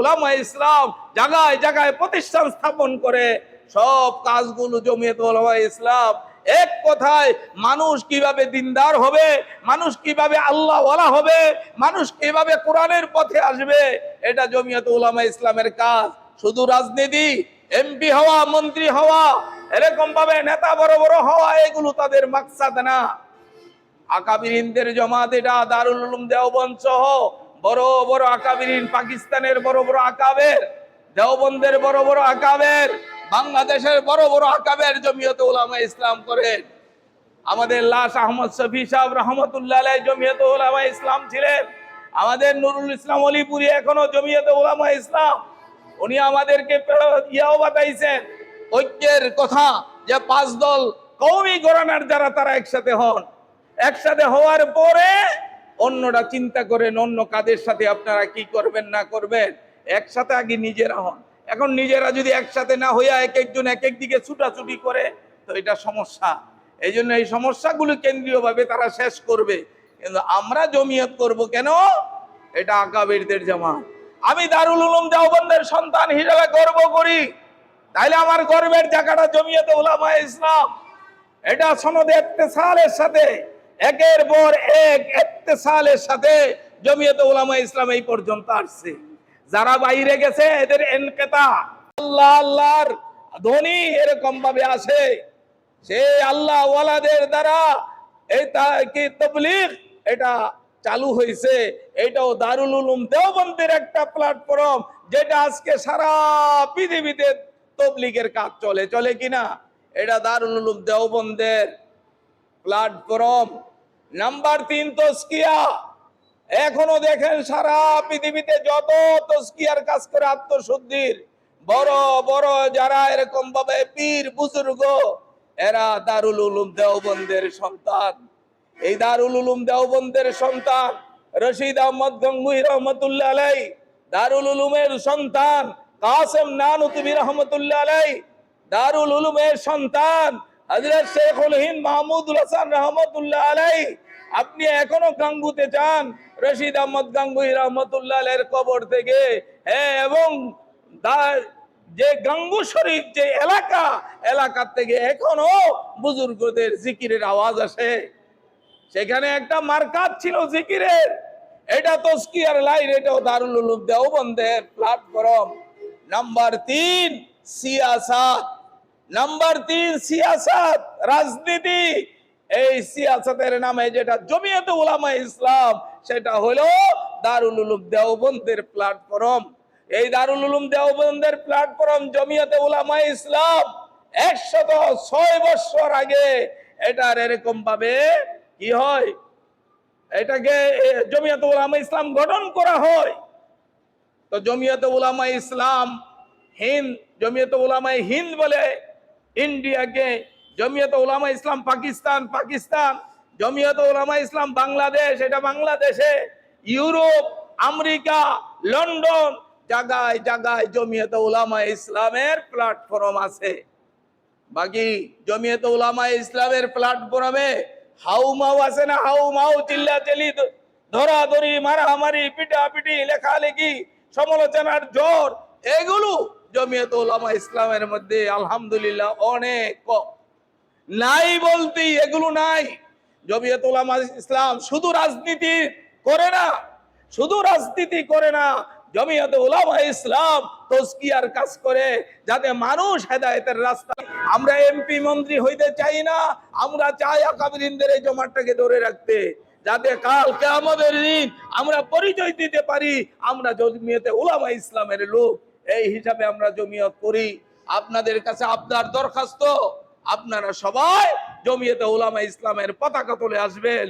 উলামা ইসলাম জায়গায় জায়গায় প্রতিষ্ঠান স্থাপন করে সব কাজগুলো জমিয়তে উলামা ইসলাম এক কথায় মানুষ কীভাবে দিনদার হবে, মানুষ কীভাবে আল্লাহ ওয়ালা হবে, মানুষ কীভাবে কোরআনের পথে আসবে, এটা জমিয়ত উলামা ইসলামের কাজ। শুধু রাজনীতি, এমপি হওয়া, মন্ত্রী হওয়া, এরকম ভাবে নেতা বড় বড় হওয়া, এগুলো তাদের মাকসাদ না। আকাবিরিনদের জমাত এটা দারুল উলুম দেওবন্দ সহ বড় বড় আকাবিরিন পাকিস্তানের বড় বড় আকাবের, দেওবন্দের বড় বড় আকাবের, বাংলাদেশের বড় বড় আকাবের জমিয়তে উলামা ইসলাম করেন। আমাদের লাশ আহমদ শফি সাহেব রহমতুল্লাহ জমিয়তে উলামা ইসলাম ছিলেন। আমাদের নুরুল ইসলাম অলিপুরি এখনও জমিয়তে উলামা ইসলাম। উনি আমাদেরকে ইয়াও বাতাইছেন। ঐক্যের কথা যে পাঁচ দল কৌমি গরানার যারা, তারা একসাথে হন। একসাথে হওয়ার পরে অন্যরা চিন্তা করেন অন্য কাদের সাথে আপনারা কি করবেন, না করবেন? একসাথে আগে নিজেরা হন। এখন নিজেরা যদি একসাথে না হইয়া এক একজন এক এক দিকে ছুটাছুটি করে, তো এটা সমস্যা। এই জন্য এই সমস্যাগুলো কেন্দ্রীয়ভাবে তারা শেষ করবে। কিন্তু আমরা জমিয়ত করব কেন? এটা আকাবিরদের জামাত। আমি দারুল উলুম দেওবন্দের সন্তান হিসেবে গর্ব করি। তাইলে আমার গর্বের জায়গাটা জমিয়তে উলামা ইসলাম। এটা সনদে ইত্তেসালের সাথে একের পর এক ইত্তেসালের সাথে জমিয়তে উলামা ইসলাম এই পর্যন্ত আসছে। যারা বাইরে গেছে, এদের এনকেতা। আল্লাহ আল্লাহর ধ্বনি এরকম ভাবে আসে। সে আল্লাহ ওয়ালাদের দ্বারা তা- কি তবলিগ? এটা চালু হয়েছে এটাও দারুল উলুম দেওবন্দের একটা প্ল্যাটফর্ম যেটা আজকে সারা পৃথিবীতে তবলিগের কাজ চলে। চলে কিনা? এটা দারুল উলুম দেওবন্দের প্ল্যাটফর্ম নাম্বার তিন তস্কিয়া। এখনও দেখেন সারা পৃথিবীতে যত তস্কিয়ার কাজ করে আত্মশুদ্ধির, বড় বড় যারা এরকম ভাবে পীর, বুজুর্গ, এরা দারুল উলুম দেওবন্দের সন্তান। এই দারুল উলুম দেওবন্দের সন্তান রশিদ আহমদ গঙ্গুই রহমতুল্লাহ আলাই, দারুল উলুমের সন্তান কাসেম নানুতুবি রহমতুল্লাহ আলাই, দারুল উলুমের সন্তান হযরত শেখুল হিন্দ মাহমুদুল হাসান রহমতুল্লাহ আলাই আপনি এখনও গাঙ্গুতে চান রশিদ আহমদ গাঙ্গুই রহমতুল্লাহ আলাইয়ের কবর থেকে। হ্যাঁ এবং দা- যে গাঙ্গু শরীফ, যে এলাকা, এলাকার থেকে এখনও বুজুর্গদের জিকিরের আওয়াজ আসে। সেখানে একটা মার্কাত ছিল জিকিরের। এটা তস্কিয়ার লাইন, এটাও দারুল উলুম দেওবন্দের প্ল্যাটফর্ম নাম্বার তিন, সিয়াসাত। নাম্বার তিন, সিয়াসাত, রাজনীতি। এই সিয়াসাতের নামে যেটা জমিয়তে উলামা ইসলাম, সেটা হলো দারুল উলুম দেওবন্দের প্ল্যাটফর্ম এই দারুল উলুম দেওবন্দের প্ল্যাটফর্ম জমিয়তে উলামা ইসলাম একশত ছয় বছর আগে এটার এরকম ভাবে কি হয়? এটাকে জমিয়তে উলামা ইসলাম গঠন করা হয়। তো জমিয়তে উলামা ইসলাম হিন্দ, জমিয়তে উলামা হিন্দ বলে ইন্ডিয়াকে জমিয়ত উলামা ইসলাম পাকিস্তান পাকিস্তান, জমিয়ত উলামা ইসলাম বাংলাদেশ, এটা বাংলাদেশে, ইউরোপ, আমেরিকা, লন্ডন জায়গায় জায়গায় জমিয়ত উলামা ইসলামের প্ল্যাটফর্ম আছে। বাকি জমিয়ত উলামা ইসলামের প্ল্যাটফর্মে হাউ মাউ আছে না হাউ মাউ চিল্লা চিল্লি ধরাধরি, মারামারি, পিটাপিটি, লেখালেখি, সমালোচনার জোর, এগুলো জমিয়ত উলামা ইসলামের মধ্যে আলহামদুলিল্লাহ অনেক নাই বলতেই এগুলো নাই। জমিয়ত উলামা ইসলাম শুধু রাজনীতি করে না, শুধু রাজনীতি করে না, জমিয়ত উলামা ইসলাম তস্কিয়ার কাজ করে যাতে মানুষ হেদায়েতের রাস্তা। আমরা এমপি মন্ত্রী হইতে চাই না, আমরা চাই আকাবিরিনদের এই জমাটটাকে ধরে রাখতে। যাতে কাল কেয়ামতের দিন আমরা পরিচয় দিতে পারি, আমরা জমিয়তে উলামা ইসলামের লোক। এই হিসাবে আমরা জমিয়ত করি। আপনাদের কাছে আপনার দরখাস্ত। আপনারা সবাই জমিয়তে ওলামা ইসলামের পতাকা তুলে আসবেন।